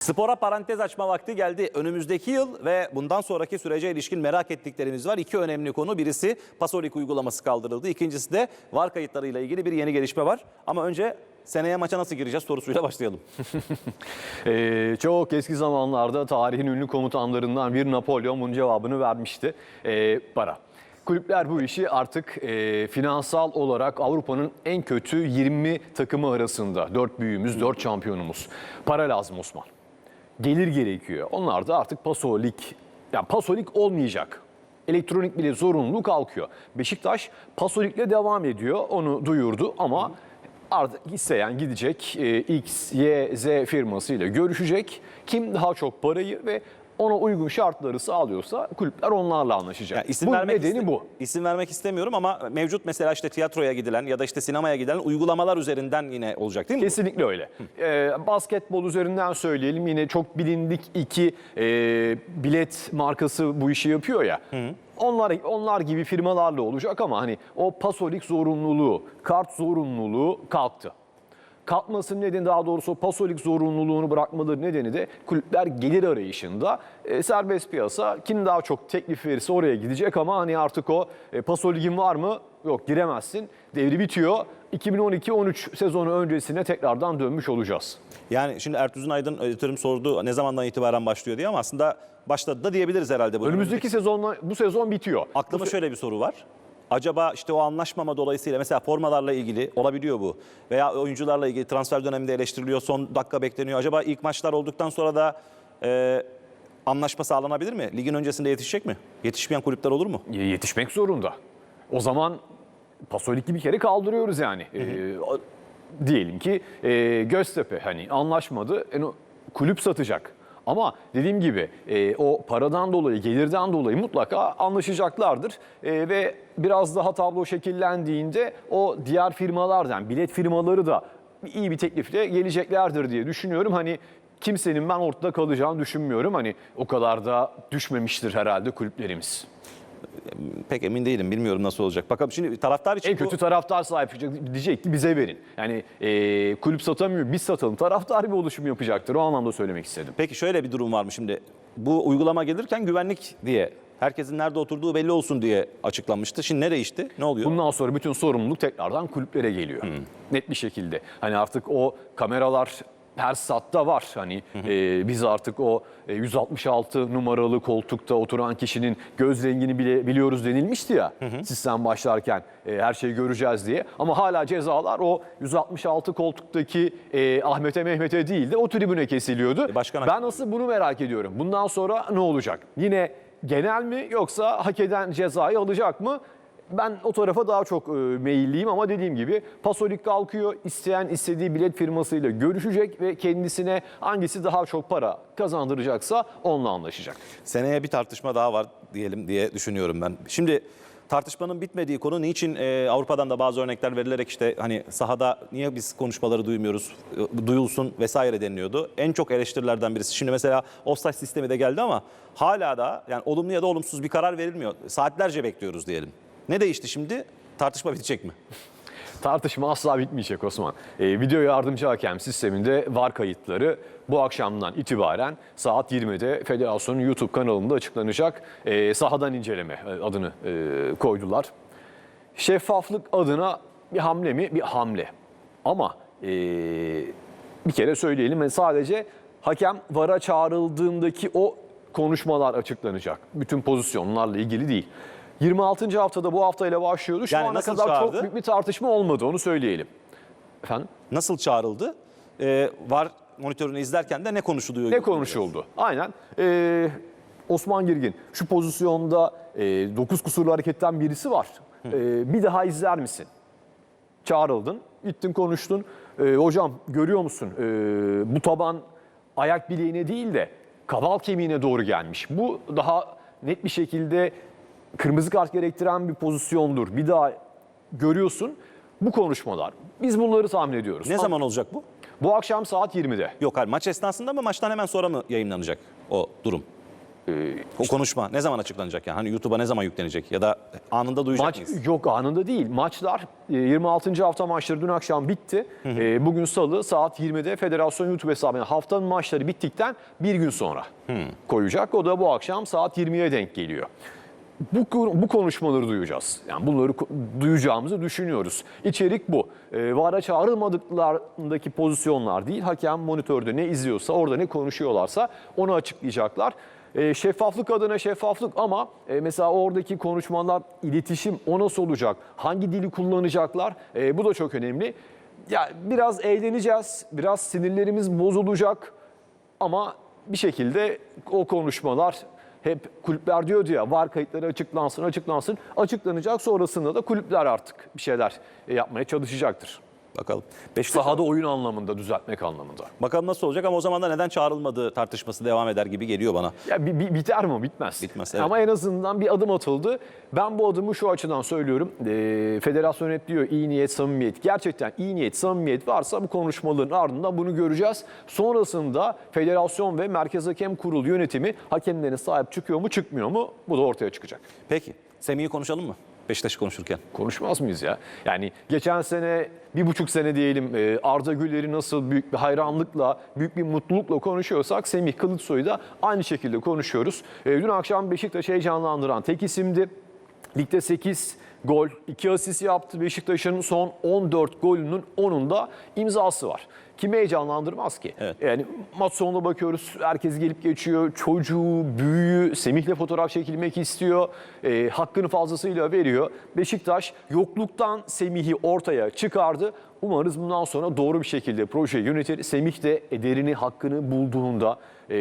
Spora parantez açma vakti geldi. Önümüzdeki yıl ve bundan sonraki sürece ilişkin merak ettiklerimiz var. İki önemli konu. Birisi Pasolik uygulaması kaldırıldı. İkincisi de VAR kayıtlarıyla ilgili bir yeni gelişme var. Ama önce seneye maça nasıl gireceğiz sorusuyla başlayalım. Ee, çok eski zamanlarda tarihin ünlü komutanlarından bir Napolyon bunun cevabını vermişti. Ee, para. Kulüpler bu işi artık e, finansal olarak Avrupa'nın en kötü 20 takımı arasında. Dört büyüğümüz, dört şampiyonumuz. Para lazım Osman. Gelir gerekiyor. Onlar da artık pasolik, yani pasolik olmayacak. Elektronik bile zorunluluğu kalkıyor. Beşiktaş pasolikle devam ediyor. Onu duyurdu ama artık isteyen gidecek e, X, Y, Z firmasıyla görüşecek. Kim daha çok parayı ve ona uygun şartları sağlıyorsa kulüpler onlarla anlaşacak. Yani isim bu vermek nedeni bu. İsim vermek istemiyorum ama mevcut mesela işte tiyatroya gidilen ya da işte sinemaya gidilen uygulamalar üzerinden yine olacak değil mi? bu? Kesinlikle öyle. Ee, basketbol üzerinden söyleyelim yine çok bilindik iki e, bilet markası bu işi yapıyor ya. Onlar onlar gibi firmalarla olacak ama hani o pasolik zorunluluğu, kart zorunluluğu kalktı. Kalkmasının nedeni daha doğrusu pasolik zorunluluğunu bırakmaları nedeni de kulüpler gelir arayışında e, serbest piyasa kim daha çok teklif verirse oraya gidecek ama hani artık o e, pasoligin var mı? Yok giremezsin. Devri bitiyor. 2012-13 sezonu öncesine tekrardan dönmüş olacağız. Yani şimdi Ertuğrul Aydın editörüm sordu ne zamandan itibaren başlıyor diye ama aslında başladı da diyebiliriz herhalde. Bu Önümüzdeki sezonla bu sezon bitiyor. Aklıma Bu şöyle bir soru var. Acaba işte o anlaşmama dolayısıyla mesela formalarla ilgili olabiliyor bu. Veya oyuncularla ilgili transfer döneminde eleştiriliyor, son dakika bekleniyor. Acaba ilk maçlar olduktan sonra da e, anlaşma sağlanabilir mi? Ligin öncesinde yetişecek mi? Yetişmeyen kulüpler olur mu? yetişmek zorunda. O zaman Pasolik'i bir kere kaldırıyoruz yani. Ee, o- diyelim ki e, Göztepe hani anlaşmadı. E, kulüp satacak. Ama dediğim gibi e, o paradan dolayı, gelirden dolayı mutlaka anlaşacaklardır. E, ve biraz daha tablo şekillendiğinde o diğer firmalardan, bilet firmaları da iyi bir teklifle geleceklerdir diye düşünüyorum. Hani kimsenin ben ortada kalacağını düşünmüyorum. Hani o kadar da düşmemiştir herhalde kulüplerimiz. Pek emin değilim. Bilmiyorum nasıl olacak. Bakalım şimdi taraftar için En bu- kötü taraftar sahip çıkacak. Diyecek ki bize verin. Yani e, kulüp satamıyor biz satalım. Taraftar bir oluşum yapacaktır. O anlamda söylemek istedim. Peki şöyle bir durum var mı şimdi? Bu uygulama gelirken güvenlik diye herkesin nerede oturduğu belli olsun diye açıklanmıştı. Şimdi ne değişti? Ne oluyor? Bundan sonra bütün sorumluluk tekrardan kulüplere geliyor. Net bir şekilde. Hani artık o kameralar her satta var. Hani e, biz artık o e, 166 numaralı koltukta oturan kişinin göz rengini bile biliyoruz denilmişti ya. Sistem başlarken e, her şeyi göreceğiz diye. Ama hala cezalar o 166 koltuktaki e, Ahmet'e Mehmet'e değil de o tribüne kesiliyordu. E, başkan- ben nasıl bunu merak ediyorum. Bundan sonra ne olacak? Yine genel mi yoksa hak eden cezayı alacak mı? Ben o tarafa daha çok e, meyilliyim ama dediğim gibi Pasolik kalkıyor. isteyen istediği bilet firmasıyla görüşecek ve kendisine hangisi daha çok para kazandıracaksa onunla anlaşacak. Seneye bir tartışma daha var diyelim diye düşünüyorum ben. Şimdi tartışmanın bitmediği konu niçin e, Avrupa'dan da bazı örnekler verilerek işte hani sahada niye biz konuşmaları duymuyoruz, e, duyulsun vesaire deniliyordu. En çok eleştirilerden birisi. Şimdi mesela offside sistemi de geldi ama hala da yani olumlu ya da olumsuz bir karar verilmiyor. Saatlerce bekliyoruz diyelim. Ne değişti şimdi? Tartışma bitecek mi? Tartışma asla bitmeyecek Osman. Ee, video yardımcı hakem sisteminde var kayıtları bu akşamdan itibaren saat 20'de federasyonun YouTube kanalında açıklanacak. Ee, sahadan inceleme e, adını e, koydular. Şeffaflık adına bir hamle mi? Bir hamle. Ama e, bir kere söyleyelim yani sadece hakem VAR'a çağrıldığındaki o konuşmalar açıklanacak. Bütün pozisyonlarla ilgili değil. 26. haftada bu haftayla başlıyordu. Şu Yani ana nasıl kadar çağırdı? çok büyük bir tartışma olmadı onu söyleyelim. Efendim? Nasıl çağrıldı? E, var monitörünü izlerken de ne konuşuluyor? Ne konuşuldu? Aynen. Ee, Osman Girgin şu pozisyonda 9 kusurlu hareketten birisi var. Ee, bir daha izler misin? Çağrıldın, gittin konuştun. Ee, hocam görüyor musun? Ee, bu taban ayak bileğine değil de kaval kemiğine doğru gelmiş. Bu daha net bir şekilde kırmızı kart gerektiren bir pozisyondur. Bir daha görüyorsun. Bu konuşmalar. Biz bunları tahmin ediyoruz. Ne Ama zaman olacak bu? Bu akşam saat 20'de. Yok hayır maç esnasında mı maçtan hemen sonra mı yayınlanacak o durum? O konuşma ne zaman açıklanacak yani? Hani YouTube'a ne zaman yüklenecek ya da anında duyacak Maç mıyız? yok anında değil. Maçlar e, 26. hafta maçları dün akşam bitti. E, Bugün Salı saat 20'de federasyon YouTube hesabına haftanın maçları bittikten bir gün sonra koyacak. O da bu akşam saat 20'ye denk geliyor. Bu, bu konuşmaları duyacağız. Yani bunları duyacağımızı düşünüyoruz. İçerik bu. E, VAR'a çağrılmadıklarındaki pozisyonlar değil. Hakem monitörde ne izliyorsa, orada ne konuşuyorlarsa onu açıklayacaklar. E, şeffaflık adına şeffaflık ama e, mesela oradaki konuşmalar, iletişim o nasıl olacak? Hangi dili kullanacaklar? E, bu da çok önemli. Ya biraz eğleneceğiz, biraz sinirlerimiz bozulacak ama bir şekilde o konuşmalar hep kulüpler diyordu ya var kayıtları açıklansın açıklansın açıklanacak sonrasında da kulüpler artık bir şeyler e, yapmaya çalışacaktır. Bakalım. Beşiktaş Sahada oyun anlamında düzeltmek anlamında. bakalım nasıl olacak ama o zaman da neden çağrılmadığı tartışması devam eder gibi geliyor bana. Ya bi- bi- biter mi? Bitmez. Bitmez, evet. Ama en azından bir adım atıldı. Ben bu adımı şu açıdan söylüyorum. Ee, federasyon hep diyor iyi niyet, samimiyet. Gerçekten iyi niyet, samimiyet varsa bu konuşmaların ardından bunu göreceğiz. Sonrasında federasyon ve Merkez Hakem Kurulu yönetimi hakemlerine sahip çıkıyor mu, çıkmıyor mu? Bu da ortaya çıkacak. Peki Semih'i konuşalım mı? Beşiktaş'ı konuşurken. Konuşmaz mıyız ya? Yani geçen sene, bir buçuk sene diyelim e, Arda Güler'i nasıl büyük bir hayranlıkla, büyük bir mutlulukla konuşuyorsak Semih Kılıçsoy'u da aynı şekilde konuşuyoruz. E, Dün akşam Beşiktaş'ı heyecanlandıran tek isimdi. Ligde 8 gol, 2 asist yaptı. Beşiktaş'ın son 14 golünün 10'unda imzası var. Kimi heyecanlandırmaz ki? Evet. Yani maç sonunda bakıyoruz herkes gelip geçiyor. Çocuğu, büyüğü Semih'le fotoğraf çekilmek istiyor. E, hakkını fazlasıyla veriyor. Beşiktaş yokluktan Semih'i ortaya çıkardı. Umarız bundan sonra doğru bir şekilde projeyi yönetir. Semih de ederini, hakkını bulduğunda e,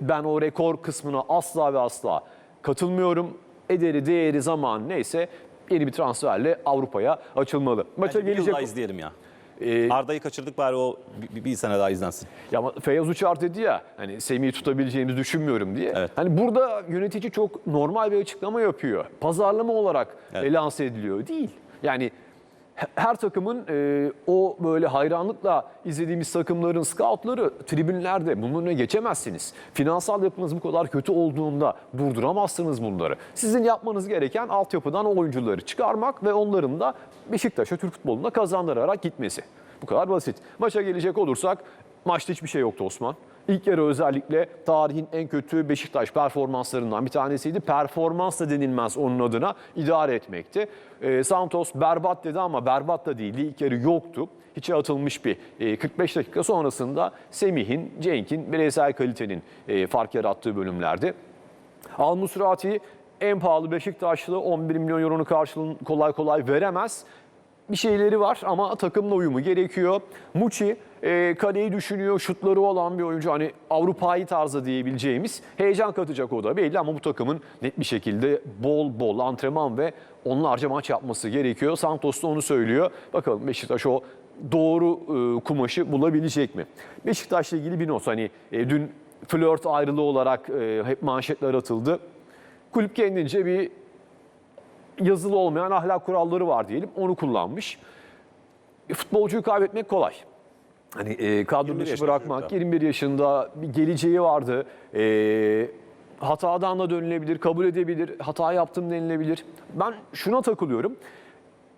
ben o rekor kısmına asla ve asla katılmıyorum. Ederi, değeri, zaman neyse yeni bir transferle Avrupa'ya açılmalı. Maça Bence bir yıl gelecek izleyelim ya. Ee, Arda'yı kaçırdık bari o bir, bir sene daha izlensin. Ya ama Feyyaz Uçar dedi ya hani Semih'i tutabileceğimizi düşünmüyorum diye. Evet. Hani burada yönetici çok normal bir açıklama yapıyor. Pazarlama olarak Evet. lanse ediliyor. Değil. Yani her takımın e, o böyle hayranlıkla izlediğimiz takımların scoutları tribünlerde bunun önüne geçemezsiniz. Finansal yapınız bu kadar kötü olduğunda durduramazsınız bunları. Sizin yapmanız gereken altyapıdan o oyuncuları çıkarmak ve onların da Beşiktaş'a Türk futbolunda kazandırarak gitmesi. Bu kadar basit. Maça gelecek olursak maçta hiçbir şey yoktu Osman. İlk yarı özellikle tarihin en kötü Beşiktaş performanslarından bir tanesiydi. Performans da denilmez onun adına idare etmekti. Ee, Santos berbat dedi ama berbat da değildi. İlk yarı yoktu. Hiçe atılmış bir e, 45 dakika sonrasında Semih'in, Cenk'in bireysel kalitenin e, fark yarattığı bölümlerdi. Al Musrati en pahalı Beşiktaşlı 11 milyon euronun karşılığını kolay kolay veremez. Bir şeyleri var ama takımla uyumu gerekiyor. Muçi e, kaleyi düşünüyor, şutları olan bir oyuncu. Hani Avrupa'yı tarzı diyebileceğimiz heyecan katacak o da belli ama bu takımın net bir şekilde bol bol antrenman ve onlarca maç yapması gerekiyor. Santos da onu söylüyor. Bakalım Beşiktaş o doğru e, kumaşı bulabilecek mi? Beşiktaş'la ilgili bir not. Hani e, dün flört ayrılığı olarak e, hep manşetler atıldı. Kulüp kendince bir yazılı olmayan ahlak kuralları var diyelim. Onu kullanmış. E, futbolcuyu kaybetmek kolay. Hani e, kadro 21 dışı bırakmak, çocuk 21 yaşında bir geleceği vardı. E, hatadan da dönülebilir, kabul edebilir, hata yaptım denilebilir. Ben şuna takılıyorum.